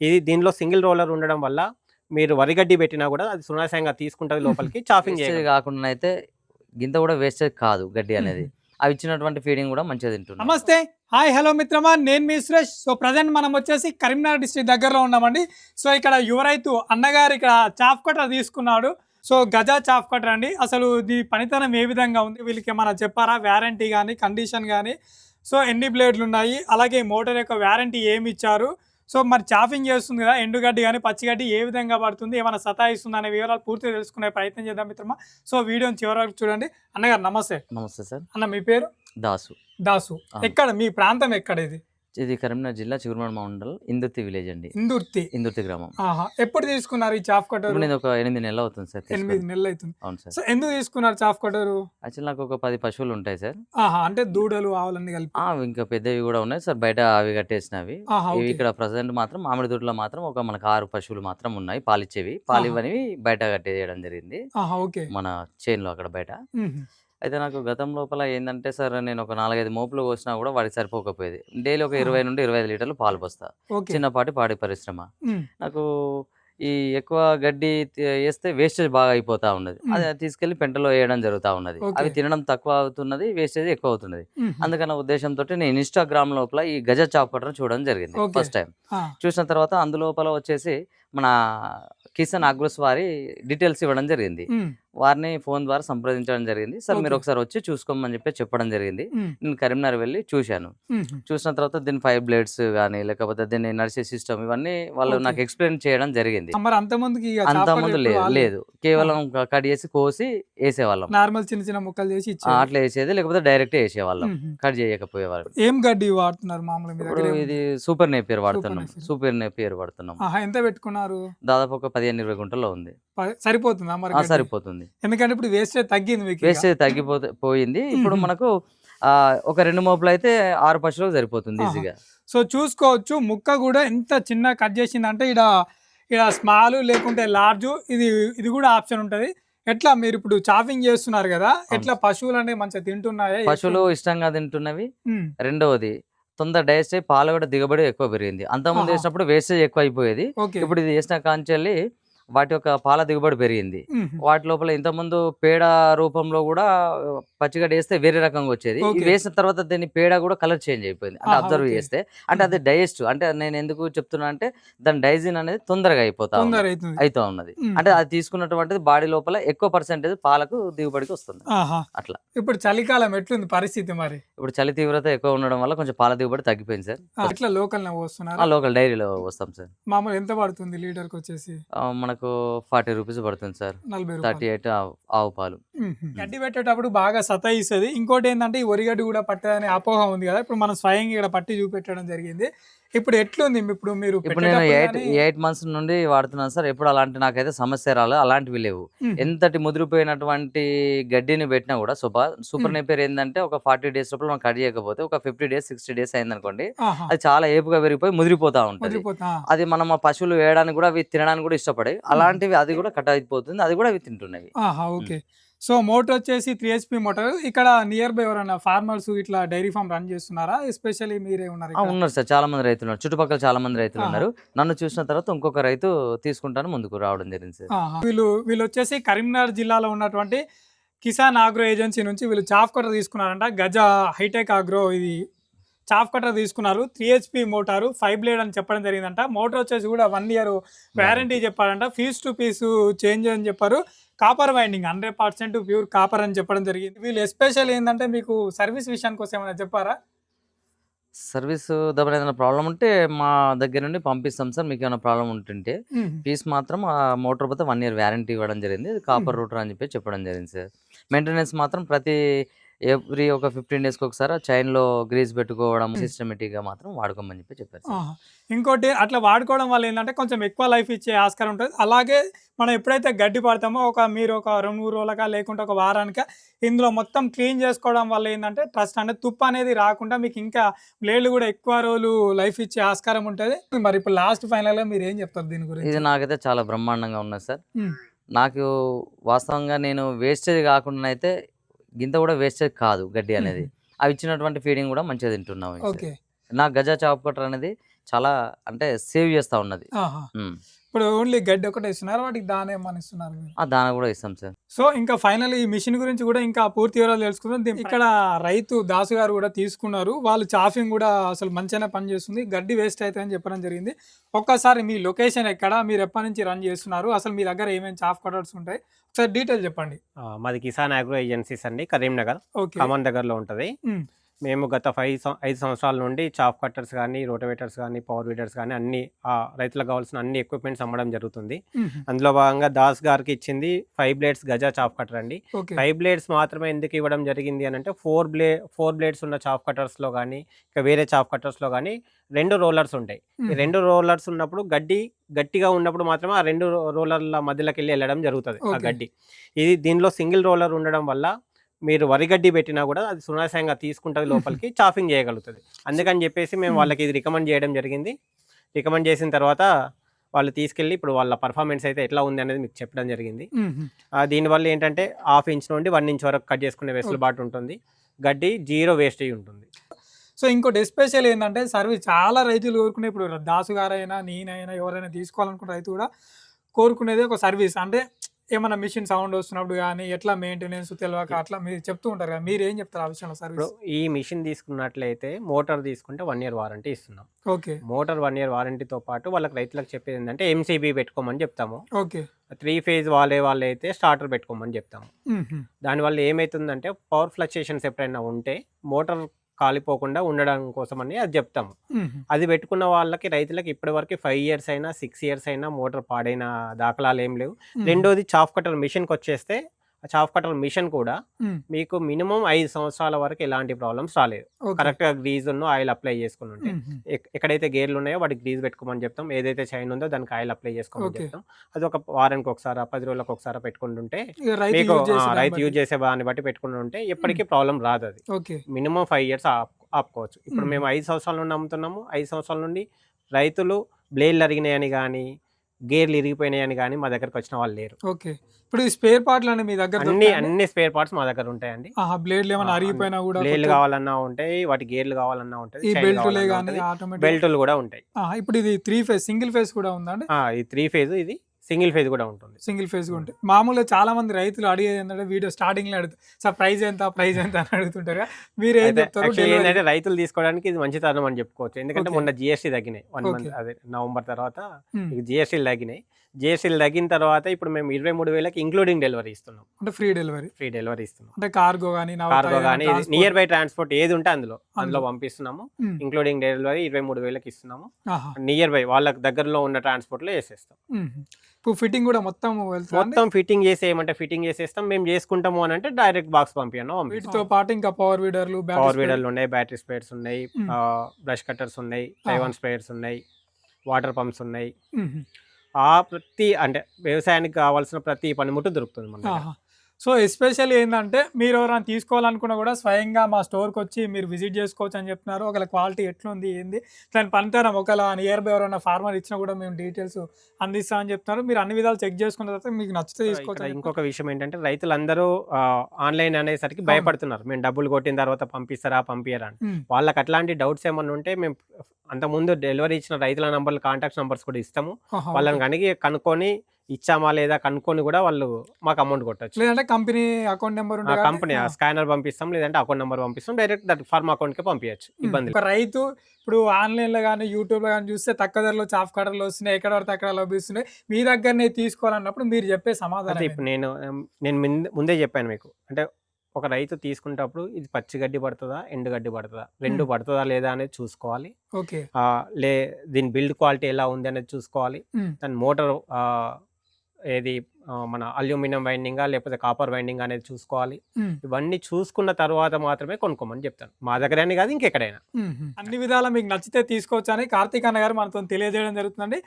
ఇది దీనిలో single roller ఉండడం వల్ల మీరు వరిగడ్డి పెట్టినా కూడా అది సునాశంగా తీసుకుంటది లోపలికి చాపింగ్ కాకుండా అయితే గింత కూడా వేస్టేజ్ కాదు గడ్డి అనేది. అవి ఇచ్చినటువంటి ఫీడింగ్ కూడా మంచిగా తింటున్నాం నమస్తే హాయ్ హలో మిత్రమా నేను మీ సురేష్. సో ప్రజెంట్ మనం వచ్చేసి కరీంనగర్ డిస్ట్రిక్ట్ దగ్గరలో ఉన్నామండి. సో ఇక్కడ యువ రైతు అన్నగారు ఇక్కడ చాఫ్ కట్టర్ తీసుకున్నాడు. సో గజా చాఫ్ కట్టర్ అండి. అసలు ఇది పనితనం ఏ విధంగా ఉంది? వీళ్ళకి ఏమైనా చెప్పారా? వ్యారంటీ కానీ కండిషన్ కానీ సో ఎన్ని బ్లేడ్లు ఉన్నాయి? అలాగే మోటార్ యొక్క వ్యారంటీ ఏమి ఇచ్చారు? సో మరి చాఫింగ్ చేస్తుంది కదా ఎండుగడ్డి కానీ పచ్చిగడ్డి ఏ విధంగా పడుతుంది ఏమైనా సతాయిస్తుంది అనే వివరాలు పూర్తిగా తెలుసుకునే ప్రయత్నం చేద్దాం మిత్రమా. సో వీడియోని చివరి వరకు చూడండి. అన్నగారు నమస్తే. నమస్తే సార్. అన్న మీ పేరు? దాసు. దాసు. ఎక్కడ? మీ ప్రాంతం ఎక్కడ ఇది? ఇది కరీంనగర్ జిల్లా చిగురుమడ మండల్ ఇందుర్తి విలేజ్ అండి. ఇందుర్తి. ఇందుర్తి గ్రామం. ఎప్పుడు తీసుకున్నారు ఈ చాఫ్ కటర్? నేను ఒక ఎనిమిది నెలలు అవుతుంది సార్ ఎనిమిది. నెలలు అవుతుంది. అవును సార్. సో ఎందుకు తీసుకున్నారు చాఫ్ కటర్? యాక్చువల్ నాకు ఒక పది పశువులు ఉంటాయి సార్. అంటే దూడలు ఆవులన్నీ కలిపి. ఇంకా పెద్దవి కూడా ఉన్నాయి సార్. బయట అవి కట్టేసినవి. ఇవి ఇక్కడ ప్రజెంట్ మాత్రం మామిడి దొడ్లో మాత్రం ఒక మనకు ఆరు పశువులు మాత్రం ఉన్నాయి. పాలిచ్చేవి. పాలు. ఇవ్వనివి బయట కట్టేయడం జరిగింది. మన చైన్లో అక్కడ బయట. అయితే నాకు గతం లోపల ఏంటంటే సార్ నేను ఒక నాలుగైదు మోపులు పోసినా కూడా వాడికి సరిపోకపోయేది డైలీ ఒక. ఇరవై నుండి ఇరవై ఐదు లీటర్లు పాలు పోస్తా చిన్నపాటి పాడి పరిశ్రమ. నాకు ఈ ఎక్కువ గడ్డి వేస్తే వేస్టేజ్ బాగా అయిపోతా ఉన్నది. అది తీసుకెళ్ళి పెంటలో వేయడం జరుగుతూ ఉన్నది. అవి తినడం తక్కువ అవుతున్నది వేస్టేజ్ ఎక్కువ అవుతున్నది మ్మ్. అందుకన్న ఉద్దేశంతో నేను ఇన్స్టాగ్రామ్ లోపల ఈ గజ చాప్ కట్టర్ చూడడం జరిగింది. ఫస్ట్ టైం చూసిన తర్వాత అందులోపల వచ్చేసి మన కిసాన్ అగ్రోస్ వారి డీటెయిల్స్ ఇవ్వడం జరిగింది. వారిని ఫోన్ ద్వారా సంప్రదించడం జరిగింది. సార్ మీరు. ఒకసారి వచ్చి చూసుకోమని చెప్పి చెప్పడం జరిగింది. నేను కరీంనగర్ వెళ్ళి చూశాను. చూసిన తర్వాత దీని ఫైవ్ బ్లేడ్స్ కానీ లేకపోతే దీన్ని నడిచే సిస్టమ్ ఇవన్నీ వాళ్ళు. నాకు ఎక్స్ప్లెయిన్ చేయడం జరిగింది. అంత ముందు లేదు లేదు. కేవలం కట్ చేసి కోసి వేసేవాళ్ళం. నార్మల్ చిన్న చిన్న ముక్కలు చేసి అట్లా వేసేది లేకపోతే డైరెక్ట్ వేసేవాళ్ళం. కట్ చేయకపోయేవాళ్ళం. ఏం గడ్డి వాడుతున్నారు మామూలుగా ఇది సూపర్ నేపియర్ వాడుతున్నాం. సూపర్ నేపియర్ వాడుతున్నాం. ఎంత పెట్టుకున్నారు? దాదాపు ఒక పదిహేను ఇరవై గుంటల్లో ఉంది. ప- సరిపోతుందా. ఎందుకంటే ఇప్పుడు వేస్ట్ తగ్గింది మీకు ఇక. వేస్ట్ తగ్గిపోతే పోయింది. ఇప్పుడు. మనకు ఆ, ఒక రెండు మోపులు అయితే ఆరు పశువులకు సరిపోతుంది. ఈజీగా. సో చూసుకోవచ్చు ముక్క కూడా ఎంత చిన్న కట్ చేసిందంటే ఇక్కడ ఇక్కడ స్మాల్ లేకుంటే లార్జ్ ఇది ఇది కూడా ఆప్షన్ ఉంటది. ఎట్లా మీరు ఇప్పుడు చాపింగ్ చేస్తున్నారు కదా ఎట్లా పశువులు అనేవి మంచిగా తింటున్నాయా పశువులు ఇష్టంగా తింటున్నవి. రెండవది తొందర డైజెస్ట్ అయ్యి పాలు కూడా దిగబడి ఎక్కువ పెరిగింది. అంతకుముందు ఆహా. వేసినప్పుడు వేస్టేజ్ ఎక్కువ అయిపోయేది. ఇప్పుడు ఇది వేసిన కాంచెల్లి వాటి యొక్క పాల దిగుబడి పెరిగింది. వాటి లోపల ఇంతకుముందు పేడ రూపంలో కూడా పచ్చిగడ్డ వేస్తే వేరే రకంగా వచ్చేది. ఇది వేసిన తర్వాత దీని పేడ కూడా కలర్ చేంజ్ అయిపోయింది. అంటే అబ్జర్వ్. చేస్తే. అంటే అది డైజెస్ట్. అంటే నేను ఎందుకు చెప్తున్నా అంటే దాని డైజిన్ అనేది తొందరగా అయిపోతా ఉన్నది. అయితా ఉన్నది. అంటే అది తీసుకున్నటువంటిది బాడీ లోపల ఎక్కువ పర్సెంటేజ్ పాలకు దిగుబడికి వస్తుంది. అట్లా. ఇప్పుడు చలికాలం ఎట్లుంది పరిస్థితి మరి? ఇప్పుడు చలి తీవ్రత ఎక్కువ ఉండడం వల్ల కొంచెం పాల దిగుబడి తగ్గిపోయింది సార్. ఆ, ఎట్లా లోకల్ లోకల్ డైరీలో వస్తాం సార్. మామూలు ఎంత పడుతుంది లీటర్కి వచ్చేసి మనకు ఫార్టీ రూపీస్ పడుతుంది సార్. థర్టీ ఎయిట్ ఆవు పాలు. గడ్డి పెట్టేటప్పుడు బాగా సతాయిస్తుంది. ఇంకోటి ఏంటంటే ఈ వరిగడ్డి కూడా పట్టదనే అపోహ ఉంది కదా. ఇప్పుడు మనం స్వయంగా ఇక్కడ పట్టి చూపెట్టడం జరిగింది. ఇప్పుడు ఎట్లుంది ఇప్పుడు మీరు ఇప్పుడు నేను ఎయిట్ ఎయిట్ మంత్స్ నుండి వాడుతున్నాను సార్. ఎప్పుడు అలాంటి నాకైతే సమస్య రాలేదు. అలాంటివి లేవు. ఎంతటి ముదిరిపోయినటువంటి గడ్డిని పెట్టినా కూడా సూపర్ సూపర్. నేపేర్ ఏంటంటే ఒక ఫార్టీ డేస్ లోపల మనం కట్ చేయకపోతే ఒక ఫిఫ్టీ డేస్ సిక్స్టీ డేస్ అయింది అనుకోండి ఆహా, అది చాలా ఏపుగా పెరిగిపోయి ముదిరిపోతా ఉంటుంది. అది మనం ఆ పశువులు వేయడానికి కూడా అవి తినడానికి కూడా ఇష్టపడాయి అలాంటివి అది కూడా కట్ అయిపోతుంది. అది కూడా అవి తింటున్నవి. ఆహా ఓకే. సో మోటార్ వచ్చేసి త్రీ హెచ్పి మోటార్. ఇక్కడ నియర్ బై ఎవరైనా ఫార్మర్స్ ఇట్లా డైరీ ఫామ్ రన్ చేస్తున్నారా? ఎస్పెషల్లీ మీరే ఉన్నారు? ఉన్నారు సార్. చాలా మంది రైతులు ఉన్నారు. చుట్టుపక్కల చాలా మంది రైతులు. ఉన్నారు. నన్ను చూసిన తర్వాత ఇంకొక రైతు తీసుకుంటాను ముందుకు రావడం జరిగింది సార్. వీళ్ళు వీళ్ళు వచ్చేసి కరీంనగర్ జిల్లాలో ఉన్నటువంటి కిసాన్ ఆగ్రో ఏజెన్సీ నుంచి వీళ్ళు చాఫ్ కట్టర్ తీసుకున్నారంట. గజ హైటెక్ ఆగ్రో ఇది చాఫ్ కట్టర్ తీసుకున్నారు three HP motor five blade అని చెప్పడం జరిగిందంట. మోటార్ వచ్చేసి కూడా వన్ ఇయర్ వ్యారంటీ చెప్పారంట. ఫీజ్ టు పీస్ చేంజ్ అని చెప్పారు. Copper winding hundred percent pure copper అని చెప్పడం జరిగింది. వీళ్ళు ఎస్పెషల్ ఏంటంటే మీకు సర్వీస్ విషయానికి కోసం ఏమైనా చెప్పారా? సర్వీస్ దగ్గర ఏదైనా ప్రాబ్లం ఉంటే మా దగ్గర నుండి పంపిస్తాం సార్. మీకు ఏమైనా ప్రాబ్లం ఉంటుంటే పీస్ మాత్రం ఆ మోటార్ పోతే వన్ ఇయర్ వ్యారంటీ ఇవ్వడం జరిగింది. కాపర్ రూటర్ అని చెప్పి చెప్పడం జరిగింది సార్. మెయింటెనెన్స్ మాత్రం ప్రతి ఎవ్రీ ఒక ఫిఫ్టీన్ డేస్కి ఒకసారి చైన్లో గ్రీస్ పెట్టుకోవడం. సిస్టమేటిక్గా మాత్రం వాడుకోమని చెప్పి చెప్పారు. ఇంకోటి అట్లా వాడుకోవడం వల్ల ఏంటంటే కొంచెం ఎక్కువ లైఫ్ ఇచ్చే ఆస్కారం ఉంటుంది. అలాగే మనం ఎప్పుడైతే గడ్డి పడతామో ఒక మీరు ఒక రెండు మూడు రోజులకా లేకుంటే ఒక వారానిక ఇందులో మొత్తం క్లీన్ చేసుకోవడం వల్ల ఏంటంటే ట్రస్ట్ అంటే తుప్పు అనేది రాకుండా మీకు ఇంకా బ్లేడ్లు కూడా ఎక్కువ రోజులు లైఫ్ ఇచ్చే ఆస్కారం ఉంటుంది. మరి ఇప్పుడు లాస్ట్ ఫైనల్గా మీరు ఏం చెప్తారు దీని ఇది గురించి నాకైతే చాలా బ్రహ్మాండంగా ఉన్నది సార్. నాకు వాస్తవంగా నేను వేస్టేజ్ కాకుండా అయితే గింత కూడా వేస్టేజ్ కాదు గడ్డి అనేది. అవి ఇచ్చినటువంటి ఫీడింగ్ కూడా మంచిగా తింటున్నాం నా గజా చాప్ కట్టర్ అనేది చాలా అంటే సేవ్ చేస్తా ఉన్నది. ఇప్పుడు ఓన్లీ గడ్డి ఒకటే ఇస్తున్నారు వాటికి దాని ఏమని ఇస్తున్నారు మీరు? ఆ దాన కూడా ఇస్తాం సార్. సో ఇంకా ఫైనల్ ఈ మిషన్ గురించి కూడా ఇంకా పూర్తి వివరాలు తెలుసుకుందాం. దీని- ఇక్కడ రైతు దాసు గారు కూడా తీసుకున్నారు. వాళ్ళు చాఫింగ్ కూడా అసలు మంచిగానే పనిచేస్తుంది గడ్డి వేస్ట్ అయితే అని చెప్పడం జరిగింది. ఒక్కసారి మీ లొకేషన్ ఎక్కడ? మీరు ఎప్పటి నుంచి రన్ చేస్తున్నారు? అసలు మీ దగ్గర ఏమేమి చాఫ్ కటర్స్ ఉంటాయి? ఒకసారి డీటెయిల్ చెప్పండి. ఆ, మాది కిసాన్ అగ్రో ఏజెన్సీస్ అండి కరీంనగర్. ఓకే. ఖమ్మం దగ్గరలో ఉంటుంది. ఉమ్. మేము గత ఫైవ్ ఐదు సంవత్సరాల నుండి చాప్ కట్టర్స్ కానీ రోటవేటర్స్ కానీ పవర్ వీడర్స్ కానీ అన్ని ఆ, రైతులకు కావాల్సిన అన్ని ఎక్విప్మెంట్స్ అమ్మడం జరుగుతుంది. అందులో భాగంగా దాస్ గారికి ఇచ్చింది five blades Gaja chop cutter అండి ఫైవ్ బ్లేడ్స్ మాత్రమే ఎందుకు ఇవ్వడం జరిగింది అని అంటే ఫోర్ బ్లే ఫోర్ బ్లేడ్స్ ఉన్న చాప్ కట్టర్స్లో కానీ ఇంకా వేరే చాప్ కట్టర్స్లో కానీ రెండు రోలర్స్ ఉంటాయి. రెండు రోలర్స్ ఉన్నప్పుడు గడ్డి గట్టిగా ఉన్నప్పుడు మాత్రమే ఆ రెండు రోలర్ల మధ్యలోకి వెళ్ళి వెళ్ళడం జరుగుతుంది ఆ. గడ్డి ఇది దీనిలో సింగిల్ రోలర్ ఉండడం వల్ల మీరు వరి గడ్డి పెట్టినా కూడా అది సునాశంగా తీసుకుంటుంది లోపలికి చాఫింగ్ చేయగలుగుతుంది. అందుకని చెప్పేసి మేము. వాళ్ళకి ఇది రికమెండ్ చేయడం జరిగింది. రికమెండ్ చేసిన తర్వాత వాళ్ళు తీసుకెళ్ళి ఇప్పుడు వాళ్ళ పర్ఫార్మెన్స్ అయితే ఎట్లా ఉంది అనేది మీకు చెప్పడం జరిగింది. దీనివల్ల ఏంటంటే హాఫ్ ఇంచ్ నుండి వన్ ఇంచ్ వరకు కట్ చేసుకునే వెసులుబాటు ఉంటుంది. గడ్డి జీరో వేస్టేజ్ ఉంటుంది. సో ఇంకోటి ఎస్పెషల్ ఏంటంటే సర్వీస్ చాలా రైతులు కోరుకునే ఇప్పుడు దాసు గారైనా నేనైనా ఎవరైనా తీసుకోవాలనుకున్న రైతు కూడా కోరుకునేది ఒక సర్వీస్. అంటే ఏమైనా మిషన్ సౌండ్ వస్తున్నప్పుడు కానీ ఎట్లా మెయింటెనెన్స్ తెలియక అట్లా మీరు చెప్తూ ఉంటారు కదా మీరు ఏం చెప్తారు ఆ విషయంలో సర్వీస్? ఈ మిషన్ తీసుకున్నట్లయితే మోటార్ తీసుకుంటే వన్ ఇయర్ వారంటీ ఇస్తున్నాం. ఓకే. మోటార్ వన్ ఇయర్ వారంటీతో పాటు వాళ్ళకి రైతులకు చెప్పేది ఏంటంటే ఎంసీబీ పెట్టుకోమని చెప్తాము. ఓకే. త్రీ ఫేజ్ వాళ్ళే వాళ్ళు అయితే స్టార్టర్ పెట్టుకోమని చెప్తాము. దానివల్ల ఏమవుతుందంటే పవర్ ఫ్లక్చుయేషన్స్ ఎప్పుడైనా ఉంటే మోటార్ కాలిపోకుండా ఉండడం కోసం అని అది చెప్తాము. అది పెట్టుకున్న వాళ్ళకి రైతులకు ఇప్పటి వరకు ఫైవ్ ఇయర్స్ అయినా సిక్స్ ఇయర్స్ అయినా మోటార్ పాడైన దాఖలాలు ఏం లేవు. రెండోది చాఫ్ కటర్ మిషన్కి వచ్చేస్తే చాఫ్ కటర్ మిషన్ కూడా. మీకు మినిమం ఐదు సంవత్సరాల వరకు ఎలాంటి ప్రాబ్లమ్స్ రాలేదు ఓకే. కరెక్ట్గా గ్రీజ్ ఉన్న ఆయిల్ అప్లై చేసుకుని ఉంటే ఎక్కడైతే గేర్లు ఉన్నాయో వాటికి గ్రీజ్ పెట్టుకోమని చెప్తాం ఏదైతే చైన్ ఉందో దానికి ఆయిల్ అప్లై చేసుకోమని. చెప్తాం అది ఒక వారానికి ఒకసారి పది రోజులకు ఒకసారి పెట్టుకుంటుంటే మీకు యూజ్ చేసే ఆ, దాన్ని రైతు బట్టి. యూజ్ చేసే దాన్ని బట్టి పెట్టుకుని ఉంటే ఎప్పటికీ ప్రాబ్లం రాదు అది మినిమం ఫైవ్ ఇయర్స్ ఆపుకోవచ్చు ఇప్పుడు మ్మ్. మేము ఐదు సంవత్సరాల నుండి అమ్ముతున్నాము ఐదు సంవత్సరాల నుండి రైతులు బ్లేడ్లు అరిగినాయని కానీ గేర్లు ఇరిగిపోయినాయని కానీ మా దగ్గరకు వచ్చిన వాళ్ళు లేరు. ఓకే. ఇప్పుడు ఈ స్పేర్ పార్ట్లు అన్ని మీ దగ్గర అన్ని దొరుకుతాయా? అన్ని స్పేర్ పార్ట్స్ మా దగ్గర ఉంటాయండి. ఆహా బ్లేడ్లు ఏమైనా ఆ, అరిగిపోయినా కూడా బ్లేడ్లు కావాలన్నా ఉంటాయి వాటి గేర్లు కావాలన్నా ఉంటాయి ఈ బెల్టులే కానీ ఉంటది. ఆటోమేటిక్ బెల్టులు కూడా ఉంటాయి. ఇప్పుడు ఇది త్రీ ఫేజ్ సింగిల్ ఫేజ్ కూడా ఉందండి ఆ, ఇది త్రీ ఫేజ్ ఇది. సింగిల్ ఫేజ్ కూడా ఉంటుంది. సింగిల్ ఫేజ్ ఉంటాయి మామూలుగా చాలా మంది రైతులు అడిగేది ఏంటంటే వీడియో స్టార్టింగ్లో అడుగుతారు సార్ ప్రైస్ ఎంత? ప్రైస్ ఎంత? అని అడుగుతుంటారు. మీరు ఏం చెప్తారు? ఏంటంటే రైతులు తీసుకోవడానికి ఇది మంచి తరుణం అని చెప్పుకోవచ్చు. ఎందుకంటే. మొన్న జిఎస్టీ తగ్గినాయి. One month. అదే నవంబర్ తర్వాత Hmm. జిఎస్టీలు తగ్గినాయి. జిఎస్టీలు తగ్గిన తర్వాత ఇప్పుడు మేము ఇరవై మూడు వేలకి ఇంక్లూడింగ్ డెలివరీ ఇస్తున్నాం. అంటే ఫ్రీ డెలివరీ ఫ్రీ డెలివరీ ఇస్తున్నాం. అంటే కార్గో కానీ కార్గో కానీ నియర్ బై ట్రాన్స్పోర్ట్ ఏది ఉంటే అందులో అందులో పంపిస్తున్నాము. Hmm. ఇంక్లూడింగ్ డెలివరీ ఇరవై మూడు వేలకి ఇస్తున్నాము. నియర్ బై వాళ్ళకి దగ్గరలో ఉన్న ట్రాన్స్పోర్ట్లో వేసేస్తాం. ఇప్పుడు ఫిట్టింగ్ కూడా మొత్తం మొత్తం ఫిట్టింగ్ చేసేయమంటే ఫిట్టింగ్ చేసేస్తాం. మేము చేసుకుంటాము అని అంటే డైరెక్ట్ బాక్స్ పంపించాను వీటితో పాటు ఇంకా పవర్ వీడర్లు పవర్ వీడర్లు ఉన్నాయి బ్యాటరీ స్పేర్స్ ఉన్నాయి. బ్రష్ కట్టర్స్ ఉన్నాయి తైవాన్ స్పేర్స్ ఉన్నాయి వాటర్ పంప్స్ ఉన్నాయి. ఆ ప్రతి అంటే వ్యవసాయానికి కావాల్సిన ప్రతి పనిముట్టు దొరుకుతుంది మన దగ్గర. సో ఎస్పెషల్లీ ఏంటంటే మీరు ఎవరైనా తీసుకోవాలనుకున్నా కూడా స్వయంగా మా స్టోర్కి వచ్చి మీరు విజిట్ చేసుకోవచ్చు అని చెప్తున్నారు. ఒకవేళ క్వాలిటీ ఎట్లుంది ఏంది? దాని పనితనం ఒకవేళ నియర్ బై ఎవరైనా ఫార్మర్ ఇచ్చినా కూడా మేము డీటెయిల్స్ అందిస్తామని చెప్తున్నారు. మీరు అన్ని విధాలు చెక్ చేసుకున్న తర్వాత మీకు నచ్చితే తీసుకోవచ్చు ఇంకొక విషయం ఏంటంటే రైతులందరూ ఆన్లైన్ అనేసరికి భయపడుతున్నారు. మేము డబ్బులు కొట్టిన తర్వాత పంపిస్తారా పంపించరా అని. వాళ్ళకి అట్లాంటి డౌట్స్ ఏమన్నా ఉంటే మేము అంతకుముందు డెలివరీ ఇచ్చిన రైతుల నంబర్లు కాంటాక్ట్ నంబర్స్ కూడా ఇస్తాము. వాళ్ళని. కనుక కనుక్కొని ఇచ్చామా లేదా కనుక్కొని కూడా వాళ్ళు మాకు అమౌంట్ కొట్టచ్చు. లేదంటే company account number company scanner పంపిస్తాం లేదంటే అకౌంట్ నెంబర్ పంపిస్తాం డైరెక్ట్ దట్ ఫార్మ్ అకౌంట్కి పంపించచ్చు ఇబ్బంది రైతు ఇప్పుడు ఆన్లైన్లో కానీ యూట్యూబ్లో కానీ చూస్తే తక్కువ ధరలో చాఫ్ కట్టర్లు వస్తున్నాయి ఎక్కడ పడితే అక్కడ లభిస్తున్నాయి మీ దగ్గరనే తీసుకోవాలన్నప్పుడు మీరు చెప్పే సమాధానం ఇప్పుడు నేను నేను ముందే- చెప్పాను మీకు. అంటే ఒక రైతు తీసుకునేటప్పుడు ఇది పచ్చి గడ్డి పడుతుందా ఎండు గడ్డి పడుతుందా రెండు. పడుతుందా లేదా అనేది చూసుకోవాలి. ఓకే. లే దీని బిల్డ్ క్వాలిటీ ఎలా ఉంది అనేది చూసుకోవాలి. దాని మోటార్ ఏది మన అల్యూమినియం వైండింగా లేకపోతే కాపర్ వైండింగ్ అనేది చూసుకోవాలి. ఇవన్నీ చూసుకున్న తర్వాత మాత్రమే కొనుక్కోమని చెప్తాను. మా దగ్గర అని కాదు ఇంకెక్కడైనా. అన్ని విధాలా మీకు నచ్చితే తీసుకోవచ్చు అని కార్తీక్ అన్న గారు మనతో తెలియజేయడం జరుగుతుందండి.